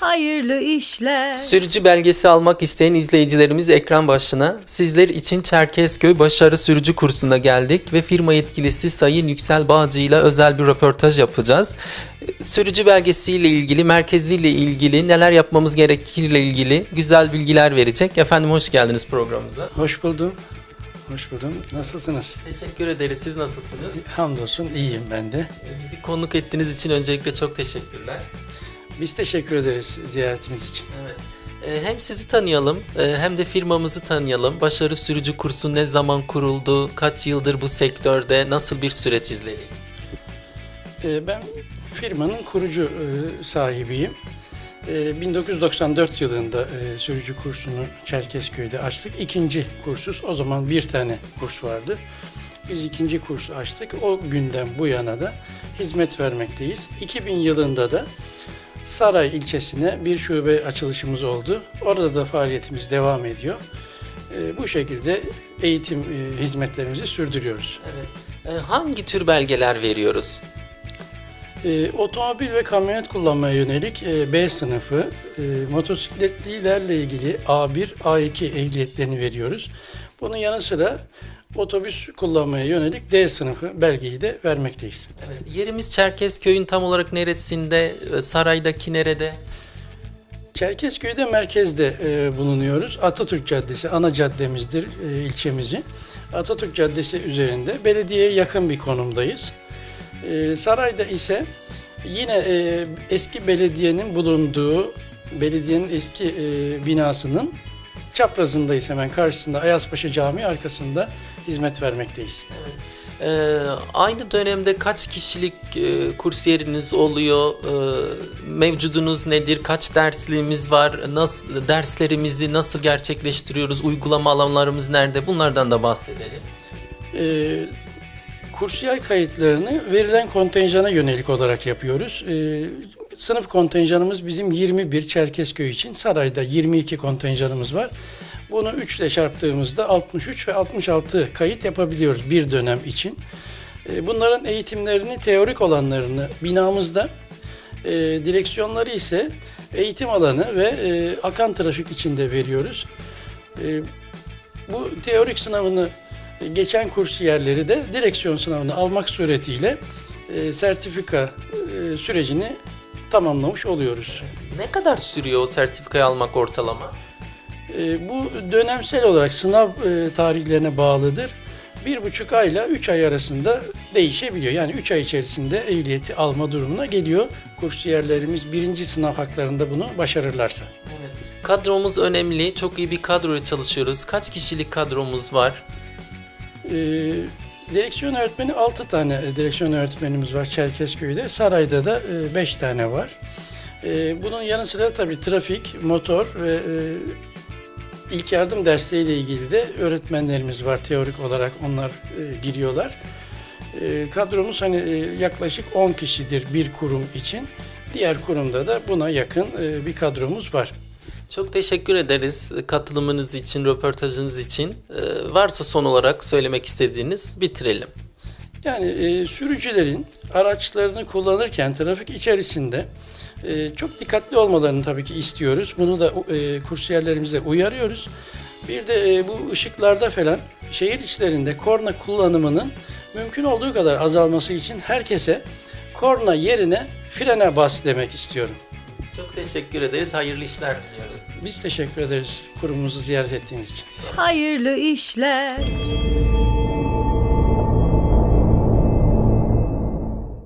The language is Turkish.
hayırlı işler. Sürücü belgesi almak isteyen izleyicilerimiz ekran başına. Sizler için Çerkezköy Başarı Sürücü Kursu'na geldik ve firma yetkilisi Sayın Yüksel Bağcı ile özel bir röportaj yapacağız. Sürücü belgesiyle ilgili, merkeziyle ilgili, neler yapmamız gerekirle ilgili güzel bilgiler verecek. Efendim hoş geldiniz programımıza. Hoş buldum. Hoş buldum. Nasılsınız? Teşekkür ederiz. Siz nasılsınız? Hamdolsun iyiyim ben de. Bizi konuk ettiğiniz için öncelikle çok teşekkürler. Biz teşekkür ederiz ziyaretiniz için. Evet. Ee, Hem sizi tanıyalım e, hem de firmamızı tanıyalım. Başarı Sürücü Kursu ne zaman kuruldu? Kaç yıldır bu sektörde? Nasıl bir süreç izledik? Ee, Ben firmanın kurucu e, sahibiyim. Ee, 1994 yılında e, sürücü kursunu Çerkezköy'de açtık. İkinci kursuz. O zaman bir tane kurs vardı. Biz ikinci kursu açtık. O günden bu yana da hizmet vermekteyiz. 2000 yılında da Saray ilçesine bir şube açılışımız oldu. Orada da faaliyetimiz devam ediyor. Ee, Bu şekilde eğitim e, hizmetlerimizi sürdürüyoruz. Evet. Ee, Hangi tür belgeler veriyoruz? Ee, otomobil ve kamyonet kullanmaya yönelik e, B sınıfı, e, motosikletlilerle ilgili A1, A2 ehliyetlerini veriyoruz. Bunun yanı sıra otobüs kullanmaya yönelik D sınıfı belgeyi de vermekteyiz. Evet. Yerimiz Çerkezköy'ün tam olarak neresinde? Ee, Saraydaki nerede? Çerkezköy'de merkezde e, bulunuyoruz. Atatürk Caddesi ana caddemizdir e, ilçemizin. Atatürk Caddesi üzerinde belediyeye yakın bir konumdayız. E, Saray'da ise yine e, eski belediyenin bulunduğu belediyenin eski e, binasının çaprazındayız hemen karşısında Ayazpaşa Camii arkasında hizmet vermekteyiz. Ee, aynı dönemde kaç kişilik e, kursiyeriniz oluyor? Ee, mevcudunuz nedir? Kaç dersliğimiz var? Nasıl derslerimizi nasıl gerçekleştiriyoruz? Uygulama alanlarımız nerede? Bunlardan da bahsedelim. E, kursiyer kayıtlarını verilen kontenjana yönelik olarak yapıyoruz. E, sınıf kontenjanımız bizim 21 Çerkezköy için. Sarayda 22 kontenjanımız var. Bunu 3 ile çarptığımızda 63 ve 66 kayıt yapabiliyoruz bir dönem için. E, bunların eğitimlerini, teorik olanlarını binamızda, e, direksiyonları ise eğitim alanı ve e, akan trafik içinde veriyoruz. Bu teorik sınavını geçen kursiyerleri de direksiyon sınavını almak suretiyle sertifika sürecini tamamlamış oluyoruz. Ne kadar sürüyor o sertifikayı almak ortalama? E, bu dönemsel olarak sınav e, tarihlerine bağlıdır. Bir buçuk ayla üç ay arasında değişebiliyor. Yani üç ay içerisinde ehliyeti alma durumuna geliyor. Kursiyerlerimiz birinci sınav haklarında bunu başarırlarsa. Evet. Kadromuz önemli. Çok iyi bir kadroya çalışıyoruz. Kaç kişilik kadromuz var? E, direksiyon öğretmeni 6 tane e, direksiyon öğretmenimiz var Çerkezköy'de. Saray'da da 5 tane var. E, bunun yanı sıra tabii trafik, motor ve e, ilk yardım dersleriyle ilgili de öğretmenlerimiz var teorik olarak onlar e, giriyorlar. E, kadromuz hani e, yaklaşık 10 kişidir bir kurum için. Diğer kurumda da buna yakın e, bir kadromuz var. Çok teşekkür ederiz katılımınız için, röportajınız için. Ee, varsa son olarak söylemek istediğiniz bitirelim. Yani e, sürücülerin araçlarını kullanırken trafik içerisinde e, çok dikkatli olmalarını tabii ki istiyoruz. Bunu da e, kursiyerlerimize uyarıyoruz. Bir de e, bu ışıklarda falan şehir içlerinde korna kullanımının mümkün olduğu kadar azalması için herkese korna yerine frene bas demek istiyorum. Çok teşekkür ederiz. Hayırlı işler. Biz teşekkür ederiz kurumumuzu ziyaret ettiğiniz için. Hayırlı işler.